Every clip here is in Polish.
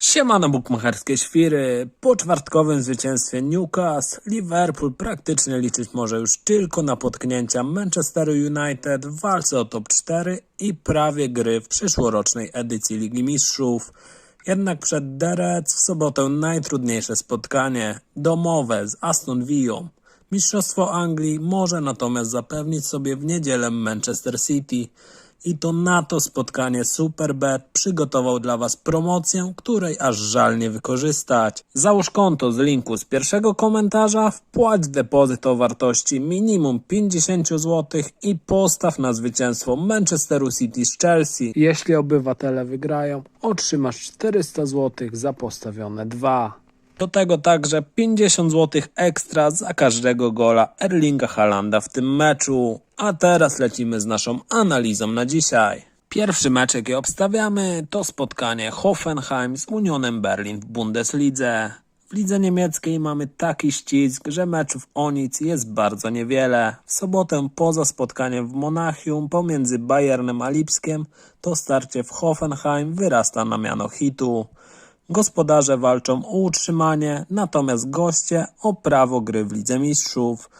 Siemano bukmacherskie świry. Po czwartkowym zwycięstwie Newcastle, Liverpool praktycznie liczyć może już tylko na potknięcia Manchesteru United w walce o top 4 i prawie gry w przyszłorocznej edycji Ligi Mistrzów. Jednak przed Reds w sobotę najtrudniejsze spotkanie, domowe z Aston Villą. Mistrzostwo Anglii może natomiast zapewnić sobie w niedzielę Manchester City. I to na to spotkanie Superbet przygotował dla Was promocję, której aż żal nie wykorzystać. Załóż konto z linku z pierwszego komentarza, wpłać depozyt o wartości minimum 50 zł i postaw na zwycięstwo Manchesteru City z Chelsea. Jeśli obywatele wygrają, otrzymasz 400 zł za postawione dwa. Do tego także 50 zł ekstra za każdego gola Erlinga Halanda w tym meczu. A teraz lecimy z naszą analizą na dzisiaj. Pierwszy mecz, jaki obstawiamy, to spotkanie Hoffenheim z Unionem Berlin w Bundeslidze. W lidze niemieckiej mamy taki ścisk, że meczów o nic jest bardzo niewiele. W sobotę poza spotkaniem w Monachium pomiędzy Bayernem a Lipskiem, to starcie w Hoffenheim wyrasta na miano hitu. Gospodarze walczą o utrzymanie, natomiast goście o prawo gry w Lidze Mistrzów.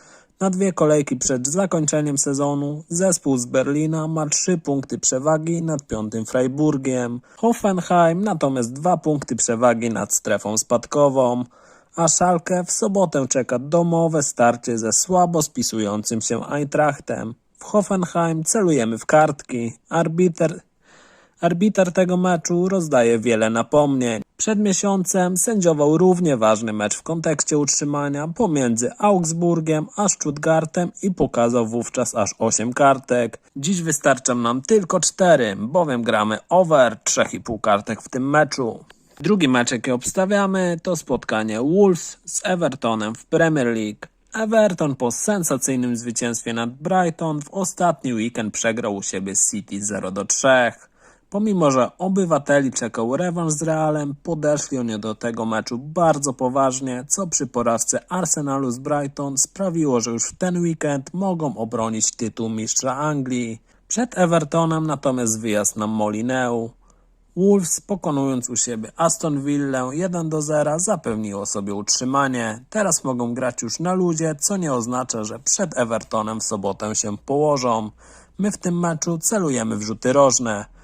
Na dwie kolejki przed zakończeniem sezonu zespół z Berlina ma trzy punkty przewagi nad piątym Freiburgiem. Hoffenheim natomiast dwa punkty przewagi nad strefą spadkową. A Schalke w sobotę czeka domowe starcie ze słabo spisującym się Eintrachtem. W Hoffenheim celujemy w kartki. Arbiter Arbiter tego meczu rozdaje wiele napomnień. Przed miesiącem sędziował równie ważny mecz w kontekście utrzymania pomiędzy Augsburgiem a Stuttgartem i pokazał wówczas aż 8 kartek. Dziś wystarczą nam tylko 4, bowiem gramy over 3,5 kartek w tym meczu. Drugi mecz, jaki obstawiamy, to spotkanie Wolves z Evertonem w Premier League. Everton po sensacyjnym zwycięstwie nad Brighton w ostatni weekend przegrał u siebie City 0 do 3. Pomimo, że obywateli czekał rewanż z Realem, podeszli oni do tego meczu bardzo poważnie, co przy porażce Arsenalu z Brighton sprawiło, że już w ten weekend mogą obronić tytuł mistrza Anglii. Przed Evertonem natomiast wyjazd na Molineux. Wolves pokonując u siebie Aston Villę 1 do 0 zapewniło sobie utrzymanie. Teraz mogą grać już na ludzie, co nie oznacza, że przed Evertonem w sobotę się położą. My w tym meczu celujemy w rzuty rożne.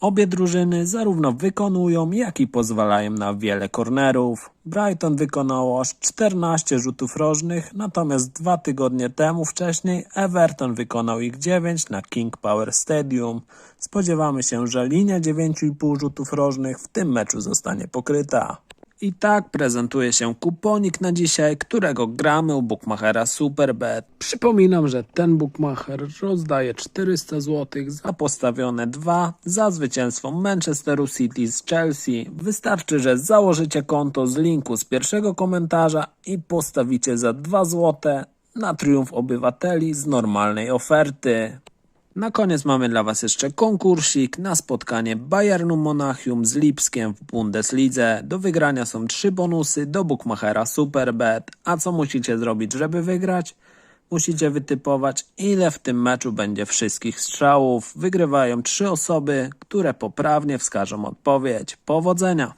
Obie drużyny zarówno wykonują, jak i pozwalają na wiele kornerów. Brighton wykonało aż 14 rzutów rożnych, natomiast dwa tygodnie temu wcześniej Everton wykonał ich 9 na King Power Stadium. Spodziewamy się, że linia 9,5 rzutów rożnych w tym meczu zostanie pokryta. I tak prezentuje się kuponik na dzisiaj, którego gramy u bookmachera Superbet. Przypominam, że ten bookmacher rozdaje 400 zł za postawione dwa za zwycięstwo Manchesteru City z Chelsea. Wystarczy, że założycie konto z linku z pierwszego komentarza i postawicie za 2 zł na triumf obywateli z normalnej oferty. Na koniec mamy dla Was jeszcze konkursik na spotkanie Bayernu Monachium z Lipskiem w Bundeslidze. Do wygrania są trzy bonusy do Bookmachera Superbet. A co musicie zrobić, żeby wygrać? Musicie wytypować, ile w tym meczu będzie wszystkich strzałów. Wygrywają trzy osoby, które poprawnie wskażą odpowiedź. Powodzenia!